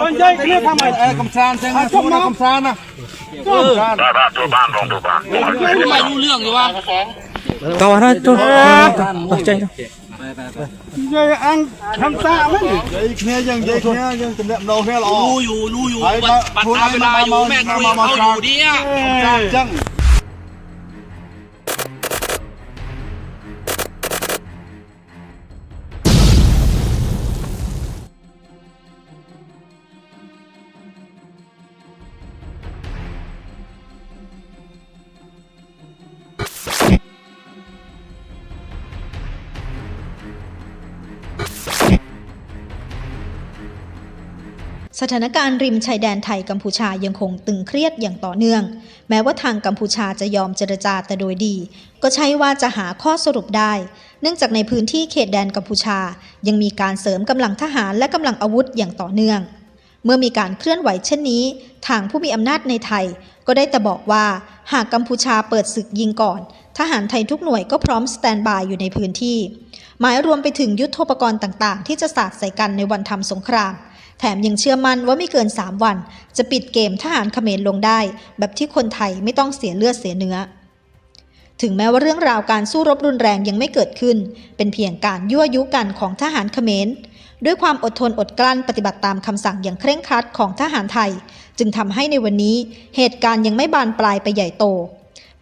con dây kia tham mày เอ้กำซานเซ็งนะสู้นกำซานนะกำซานได้ได้ตัวบ้านลองดูบ้านไม่รู้เรื่องอยู่ว่า Kau ada tu. Tak cai tu. dây ăn tham xa mấy dây kia dây dây kia dây tình đẹp đầu kia là รู้อยู่รู้อยู่ปัดปัดตามเวลาอยู่แม่คุยกับเขาอยู่เนี่ย chăng สถานการณ์ริมชายแดนไทยกัมพูชายังคงตึงเครียดอย่างต่อเนื่อง แม้ว่าทางกัมพูชาจะยอมเจรจาแต่โดยดี ก็ใช่ว่าจะหาข้อสรุปได้ เนื่องจากในพื้นที่เขตแดนกัมพูชา ยังมีการเสริมกำลังทหารและกำลังอาวุธอย่างต่อเนื่อง เมื่อมีการเคลื่อนไหวเช่นนี้ ทางผู้มีอำนาจในไทย ก็ได้แต่บอกว่า หากกัมพูชาเปิดศึกยิงก่อน ทหารไทยทุกหน่วยก็พร้อมสแตนบายอยู่ในพื้นที่ หมายรวมไปถึงยุทโธปกรณ์ต่าง ๆ ที่จะสาดใส่กันในวันทำสงคราม แถมยังเชื่อมั่นว่าไม่เกิน 3 วัน จะปิดเกมทหารเขมรลงได้ แบบที่คนไทยไม่ต้องเสียเลือดเสียเนื้อ ถึงแม้ว่าเรื่องราวการสู้รบรุนแรงยังไม่เกิดขึ้น เป็นเพียงการยั่วยุกันของทหารเขมรด้วยความอดทนอดกลั้นปฏิบัติตามคำสั่งอย่างเคร่งครัดของทหารไทย จึงทำให้ในวันนี้เหตุการณ์ยังไม่บานปลายไปใหญ่โต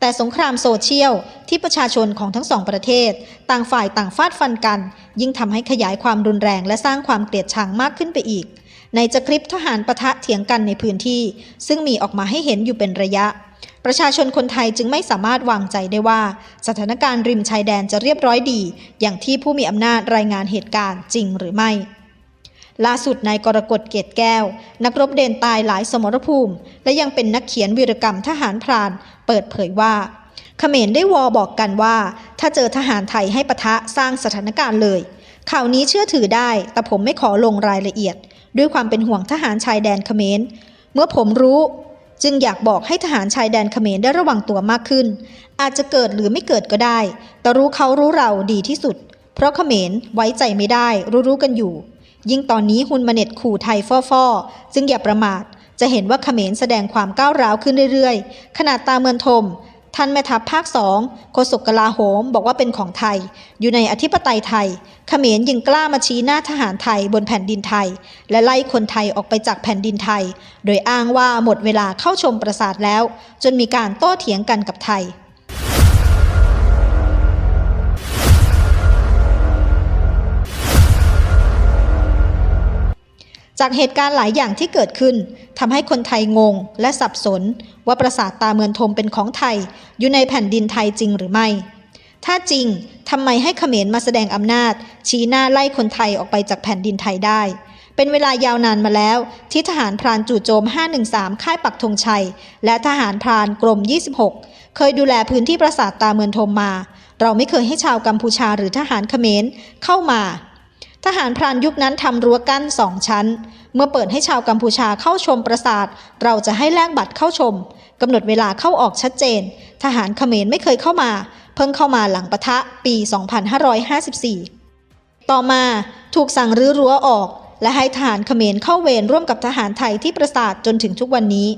แต่สงครามโซเชียลที่ประชาชนของทั้งสองประเทศ ต่างฝ่ายต่างฟาดฟันกัน ยิ่งทำให้ขยายความรุนแรงและสร้างความเกลียดชังมากขึ้นไปอีก ในจะคลิปทหารปะทะเถียงกันในพื้นที่ ซึ่งมีออกมาให้เห็นอยู่เป็นระยะ ประชาชนคนไทยจึงไม่สามารถวางใจได้ว่า สถานการณ์ริมชายแดนจะเรียบร้อยดี อย่างที่ผู้มีอำนาจรายงานเหตุการณ์จริงหรือไม่ล่าสุดนายกรกฎเกตแก้ว นักรบเดนตายหลายสมรภูมิ และยังเป็นนักเขียนวีรกรรมทหารพราน เปิดเผยว่าเขมรได้วอบอกกันว่า ถ้าเจอทหารไทยให้ปะทะสร้างสถานการณ์เลย ข่าวนี้เชื่อถือได้ แต่ผมไม่ขอลงรายละเอียด ด้วยความเป็นห่วงทหารชายแดนเขมร เมื่อผมรู้จึงอยากบอกให้ทหารชายแดนเขมรได้ระวังตัวมากขึ้น อาจจะเกิดหรือไม่เกิดก็ได้ แต่รู้เขารู้เราดีที่สุด เพราะเขมรไว้ใจไม่ได้ รู้ๆกันอยู่ ยิ่งตอนนี้ฮุนมาเน็ตขู่ไทยฟ่อๆจึงอย่าประมาท จะเห็นว่าเขมรแสดงความก้าวร้าวขึ้นเรื่อยๆ ขนาดตาเมือนทม ท่านแม่ทัพภาคสองโฆษกกลาโหมบอกว่าเป็นของไทย อยู่ในอธิปไตยไทยเขมรยิงกล้ามาชี้หน้าทหารไทยบนแผ่นดินไทย และไล่คนไทยออกไปจากแผ่นดินไทย โดยอ้างว่าหมดเวลาเข้าชมปราสาทแล้ว จนมีการโต้เถียงกันกับไทย จากเหตุการณ์หลายอย่างที่เกิดขึ้นทำให้คนไทยงงและสับสน ว่าปราสาทตาเมือนทมเป็นของไทย อยู่ในแผ่นดินไทยจริงหรือไม่ ถ้าจริงทำไมให้เขมรมาแสดงอำนาจ ชี้หน้าไล่คนไทยออกไปจากแผ่นดินไทยได้ เป็นเวลายาวนานมาแล้ว ที่ทหารพรานจู่โจม 513 ค่ายปักธงชัย และทหารพรานกรม 26 เคยดูแลพื้นที่ปราสาทตาเมือนทมมา เราไม่เคยให้ชาวกัมพูชาหรือทหารเขมรเข้ามา ทหารพรานยุคนั้นทำรั้วกั้นสองชั้น เมื่อเปิดให้ชาวกัมพูชาเข้าชมปราสาท เราจะให้แลกบัตรเข้าชมกำหนดเวลาเข้าออกชัดเจน ทหารเขมรไม่เคยเข้ามา เพิ่งเข้ามาหลังปะทะปี 2554 ต่อมาถูกสั่งรื้อรั้วออก และให้ทหารเขมรเข้าเวรร่วมกับทหารไทยที่ปราสาทจนถึงทุกวันนี้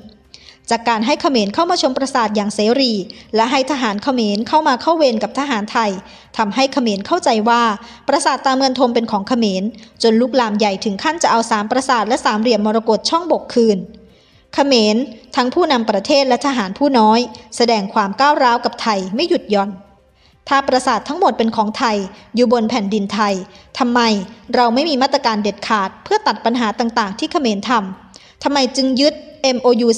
จากการให้เขมรเข้ามาชมปราสาทอย่างเสรี และให้ทหารเขมรเข้ามาเข้าเวรกับทหารไทยทำให้เขมรเข้าใจว่าปราสาทตาเมือนทมเป็นของเขมร จนลุกลามใหญ่ถึงขั้นจะเอาสามปราสาทและสามเหลี่ยมมรกตช่องบกคืนเขมรทั้งผู้นำประเทศและทหารผู้น้อย แสดงความก้าวร้าวกับไทยไม่หยุดหย่อน ถ้าปราสาททั้งหมดเป็นของไทยอยู่บนแผ่นดินไทยทำไมเราไม่มีมาตรการเด็ดขาดเพื่อตัดปัญหาต่างๆ ที่เขมรทำ ทำไมจึงยึด MOU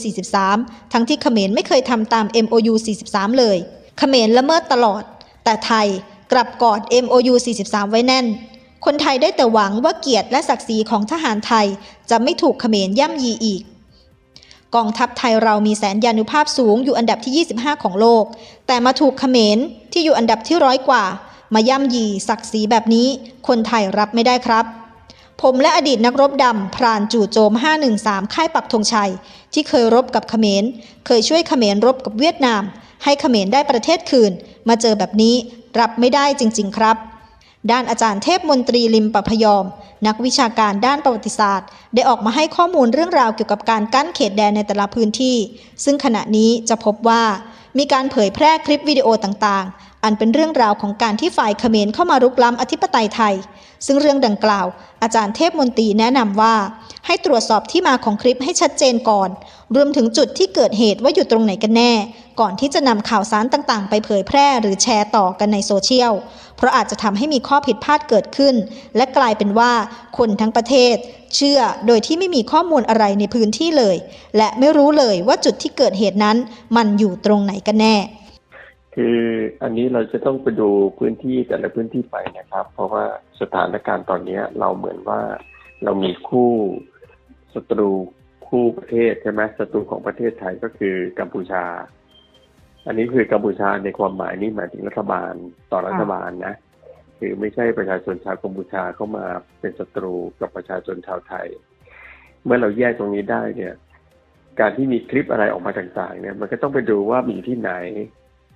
43 ทั้งที่เขมรไม่เคยทำตาม MOU 43 เลย เขมรละเมิดตลอด แต่ไทยกลับกอด MOU 43 ไว้แน่น คนไทยได้แต่หวังว่าเกียรติและศักดิ์ศรีของทหารไทยจะไม่ถูกเขมรย่ำยีอีก กองทัพไทยเรามีแสนยานุภาพสูงอยู่อันดับที่ 25 ของโลก แต่มาถูกเขมรที่อยู่อันดับที่ร้อยกว่า มาย่ำยีศักดิ์ศรีแบบนี้ คนไทยรับไม่ได้ครับ ผมและอดีตนักรบดำพรานจู่โจม 513 ค่ายปักธงชัย ที่เคยรบกับเขมร เคยช่วยเขมรรบกับเวียดนาม ให้เขมรได้ประเทศคืน มาเจอแบบนี้รับไม่ได้จริง ๆ ครับ ด้านอาจารย์เทพมนตรีลิมปะพยอม นักวิชาการด้านประวัติศาสตร์ ได้ออกมาให้ข้อมูลเรื่องราวเกี่ยวกับการกั้นเขตแดนในแต่ละพื้นที่ ซึ่งขณะนี้จะพบว่า มีการเผยแพร่คลิปวิดีโอต่างๆ อันเป็นเรื่องราวของการที่ฝ่ายเขมรเข้ามารุกล้ำอธิปไตยไทย ซึ่งเรื่องดังกล่าว อาจารย์เทพมนตรีแนะนำว่า ให้ตรวจสอบที่มาของคลิปให้ชัดเจนก่อน รวมถึงจุดที่เกิดเหตุว่าอยู่ตรงไหนกันแน่ ก่อนที่จะนำข่าวสารต่างๆ ไปเผยแพร่หรือแชร์ต่อกันในโซเชียล เพราะอาจจะทำให้มีข้อผิดพลาดเกิดขึ้น และกลายเป็นว่าคนทั้งประเทศ เชื่อโดยที่ไม่มีข้อมูลอะไรในพื้นที่เลย และไม่รู้เลยว่าจุดที่เกิดเหตุนั้น มันอยู่ตรงไหนกันแน่ คืออันนี้เราจะต้องไปดูพื้นที่แต่ละพื้นที่ไปนะครับ เพราะว่าสถานการณ์ตอนนี้เราเหมือนว่าเรามีคู่ศัตรูคู่ประเทศใช่ไหมศัตรูของประเทศไทยก็คือกัมพูชา อันนี้คือกัมพูชาในความหมายนี่หมายถึงรัฐบาลต่อรัฐบาลนะ คือไม่ใช่ประชาชนชาวกัมพูชาเข้ามาเป็นศัตรูกับประชาชนชาวไทย เมื่อเราแยกตรงนี้ได้เนี่ย การที่มีคลิปอะไรออกมาต่างๆ เนี่ย มันก็ต้องไปดูว่ามีที่ไหน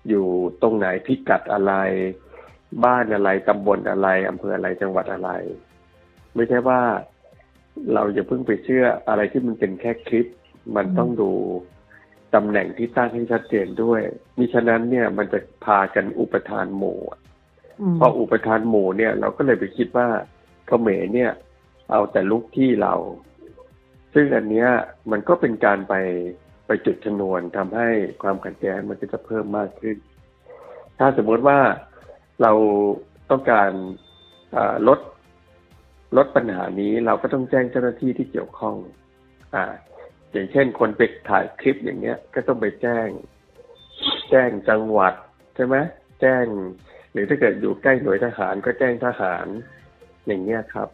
อยู่ตรงไหนพิกัดอะไร บ้านอะไรตำบลอะไรอำเภออะไรจังหวัดอะไร ไม่ใช่ว่าเราอย่าเพิ่งไปเชื่ออะไรที่มันเป็นแค่คลิป มันต้องดู ตำแหน่งที่ตั้งให้ชัดเจนด้วยมิฉะนั้นเนี่ยมันจะพากันอุปทานหมู่อะพออุปทานหมู่เนี่ย เราก็เลยไปคิดว่าเขมรเนี่ย เอาแต่ลุกที่เรา ซึ่งอันเนี้ยมันก็เป็นการไปไปจุดชนวนทำให้ความขัดแย้งมันก็จะเพิ่มมากขึ้น ถ้าสมมติว่าเราต้องการอ่าลดลดปัญหานี้เราก็ต้องแจ้งเจ้าหน้าที่ที่เกี่ยวข้อง อ่า อย่างเช่นคนไปถ่ายคลิปอย่างเงี้ย ก็ต้องไปแจ้ง แจ้งจังหวัดใช่ไหมแจ้ง หรือถ้าเกิดอยู่ใกล้หน่วยทหารก็แจ้งทหาร อย่างเงี้ยครับ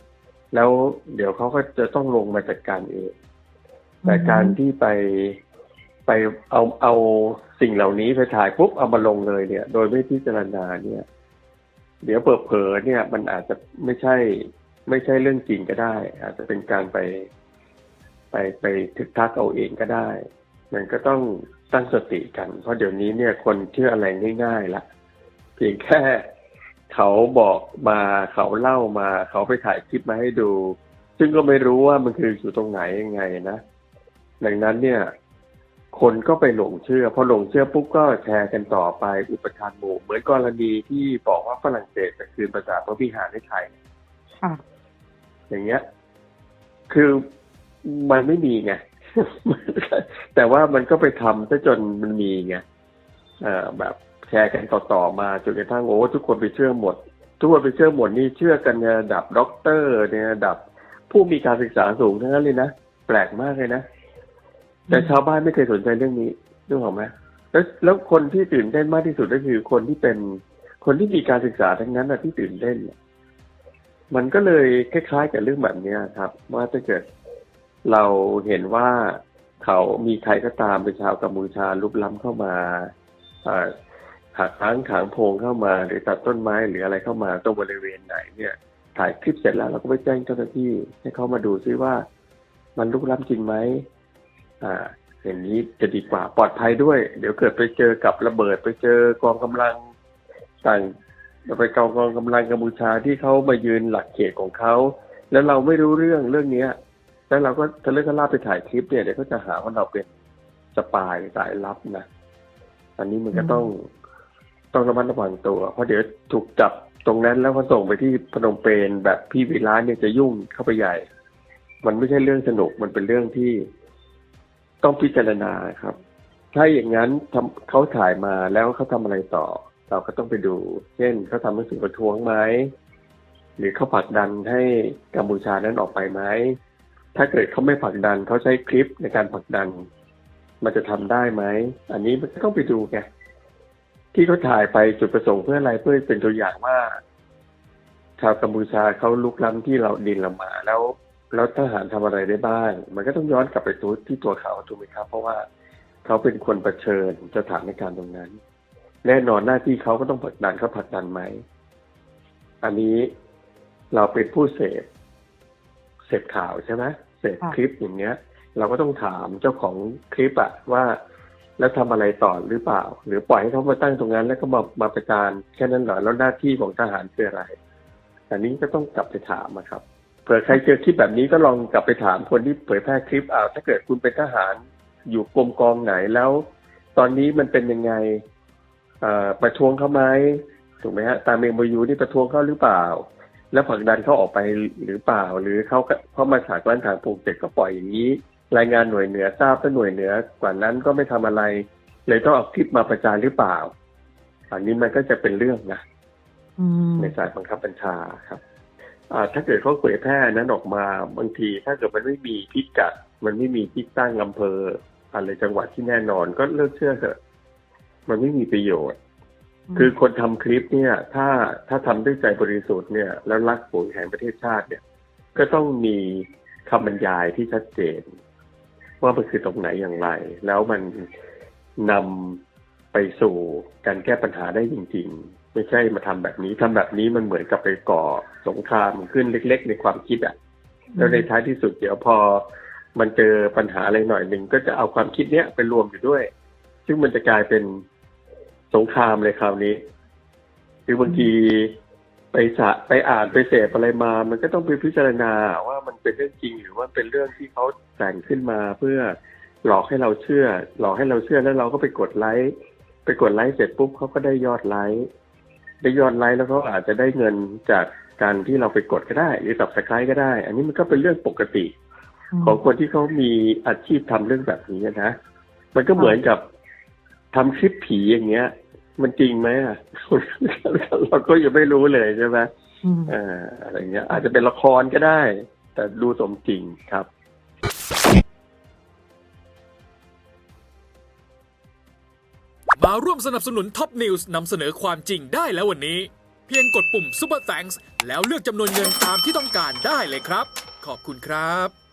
แล้วเดี๋ยวเขาก็จะต้องลงมาจัดการเองแต่การที่ไปไปเอาเอาสิ่งเหล่านี้ไปถ่ายปุ๊บเอามาลงเลยเนี่ย โดยไม่พิจารณาเนี่ย เดี๋ยวเปิดเผลอๆเนี่ย มันอาจจะไม่ใช่ ไม่ใช่เรื่องจริงก็ได้ อาจจะเป็นการไป ไปไปทึกทักเอาเองก็ได้ มันก็ต้องตั้งสติกัน เพราะเดี๋ยวนี้เนี่ยคนเชื่ออะไรง่ายๆละเพียงแค่เขาบอกมาเขาเล่ามา เขาไปถ่ายคลิปมาให้ดู ซึ่งก็ไม่รู้ว่ามันคืออยู่ตรงไหนยังไงนะดังนั้นเนี่ย คนก็ไปหลงเชื่อพอหลงเชื่อปุ๊บก็แชร์กันต่อไปอุปทานหมู่เหมือนกรณีที่บอกว่าฝรั่งเศสจะคืนภาษาพระวิหารให้ไทยค่ะอย่างเงี้ย คือ มันไม่มีไงแต่ว่ามันก็ไปทำซะจนมันมีไงเอ่อแบบแชร์กันต่อๆมาจนกระทั่งโอ้ทุกคนไปเชื่อหมด ทุกคนไปเชื่อหมดนี่เชื่อกันในระดับด็อกเตอร์ในระดับผู้มีการศึกษาสูงทั้งนั้นเลยนะแปลกมากเลยนะแต่ชาวบ้านไม่เคยสนใจเรื่องนี้นึกออกไหมแล้วแล้วคนที่ตื่นเต้นมากที่สุดก็คือคนที่เป็นคนที่มีการศึกษาทั้งนั้นนะที่ตื่นเต้นเนี่ยมันก็เลยคล้ายๆกับเรื่องแบบเนี้ยครับ ว่าถ้าเกิด เราเห็นว่าเขามีใครก็ตามเป็นชาวกัมพูชาลุกล้ำเข้ามาหักค้างขางโพงเข้ามา หรือตัดต้นไม้หรืออะไรเข้ามาตรงบริเวณไหนเนี่ย ถ่ายคลิปเสร็จแล้วเราก็ไปแจ้งเจ้าหน้าที่ให้เขามาดูซิว่า มันลุกล้ำจริงไหมอ่าอย่างนี้จะดีกว่าปลอดภัยด้วย เดี๋ยวเกิดไปเจอกับระเบิดไปเจอกองกำลังต่างไปกองกองกำลังกัมพูชาที่เขามายืนหลักเขตของเขา แล้วเราไม่รู้เรื่องเรื่องเนี้ย แล้วเราก็ทะเลาะกันลาบไปถ่ายคลิปเนี่ยเดี๋ยวก็จะหาว่าเราเป็นสปายสายลับนะอันนี้มันก็ต้องต้องระมัดระวังตัว เพราะเดี๋ยวถูกจับตรงนั้นแล้วก็ส่งไปที่พนมเปญแบบพี่วิระเนี่ยจะยุ่งเข้าไปใหญ่ มันไม่ใช่เรื่องสนุกมันเป็นเรื่องที่ต้องพิจารณาครับ ถ้าอย่างนั้นทำเขาถ่ายมาแล้วเขาทำอะไรต่อ เราก็ต้องไปดู เช่นเขาทำหนังสือประท้วงไหมหรือเขาผลักดันให้กัมพูชานั้นออกไปไหม ถ้าเกิดเขาไม่ผลักดันเขาใช้คลิปในการผลักดัน มันจะทำได้ไหม อันนี้มันก็ต้องไปดูไงที่เขาถ่ายไปจุดประสงค์เพื่ออะไรเพื่อเป็นตัวอย่างว่า ชาวกัมพูชาเขาลุกล้ำที่เราดินเรามา แล้ว แล้วทหารทำอะไรได้บ้าง มันก็ต้องย้อนกลับไปตัวที่ตัวเขาถูกไหมครับ เพราะว่าเขาเป็นคนประเชิญสถานการณ์ตรงนั้น แน่นอนหน้าที่เขาก็ต้องผลักดันเขาผลักดันไหมอันนี้เราเป็นผู้เสพเสพข่าวใช่ไหม เสพคลิปอย่างเงี้ย เราก็ต้องถามเจ้าของคลิปอะว่า แล้วทำอะไรต่อหรือเปล่า หรือปล่อยให้เขามาตั้งตรงนั้น แล้วก็มามาประจานแค่นั้นเหรอแล้วหน้าที่ของทหารคืออะไร อันนี้ก็ต้องกลับไปถามนะครับเผื่อใครเจอคลิปแบบนี้ก็ลองกลับไปถามคนที่เผยแพร่คลิปเอาถ้าเกิดคุณเป็นทหารอยู่กรมกองไหนแล้ว ตอนนี้มันเป็นยังไงเอ่อประท้วงเขาไหมถูกไหมฮะตามเมมยูนี่ประท้วงเขาหรือเปล่า แล้วผลักดันเขาออกไปหรือเปล่า หรือเขาเขามาฉากล้านทางปลูกเสร็จก็ปล่อยอย่างนี้ รายงานหน่วยเหนือทราบว่าหน่วยเหนือกว่านั้นก็ไม่ทำอะไร เลยต้องเอาคลิปมาประจานหรือเปล่า อันนี้มันก็จะเป็นเรื่องนะอืมในสายบังคับบัญชาครับอ่าถ้าเกิดเขาเผยแพร่นั้นออกมาบางที ถ้าเกิดมันไม่มีพิกัด มันไม่มีที่ตั้งอำเภออะไรจังหวัดที่แน่นอนก็เลิกเชื่อเถอะ มันไม่มีประโยชน์ คือคนทำคลิปเนี่ย ถ้าถ้าทำด้วยใจบริสุทธิ์เนี่ย แล้วรักปุ๋ยแห่งประเทศชาติเนี่ย ก็ต้องมีคำบรรยายที่ชัดเจน ว่ามันคือตรงไหนอย่างไร แล้วมันนำไปสู่การแก้ปัญหาได้จริง ๆ ไม่ใช่มาทำแบบนี้ทำแบบนี้มันเหมือนกับไปก่อสงครามขึ้นเล็ก ๆ ในความคิดอะ่ะแล้วในท้ายที่สุดเดี๋ยวพอมันเจอปัญหาอะไรหน่อยหนึ่งก็จะเอาความคิดเนี้ยไปรวมอยู่ด้วย ซึ่งมันจะกลายเป็น สงครามเลยคราวนี้ คือบางทีไปสะไปอ่านไปเสพอะไรมา มันก็ต้องไปพิจารณาว่ามันเป็นเรื่องจริงหรือว่าเป็นเรื่องที่เขาแต่งขึ้นมาเพื่อหลอกให้เราเชื่อ หลอกให้เราเชื่อแล้วเราก็ไปกดไลค์ไปกดไลค์เสร็จปุ๊บเขาก็ได้ยอดไลค์ได้ยอดไลค์แล้วเขาอาจจะได้เงินจากการที่เราไปกดก็ได้ หรือ subscribe ก็ได้ อันนี้มันก็เป็นเรื่องปกติ ของคนที่เขามีอาชีพทำเรื่องแบบนี้นะ มันก็เหมือนกับ ทำคลิปผีอย่างเงี้ย มันจริงไหมอะเราก็ยังไม่รู้เลยใช่ไหมอืมเอ่ออะไรเงี้ย อาจจะเป็นละครก็ได้ แต่ดูสมจริงครับมาร่วมสนับสนุนท็อปนิวส์นำเสนอความจริงได้แล้ววันนี้ เพียงกดปุ่ม Super Thanks แล้วเลือกจำนวนเงินตามที่ต้องการได้เลยครับ ขอบคุณครับ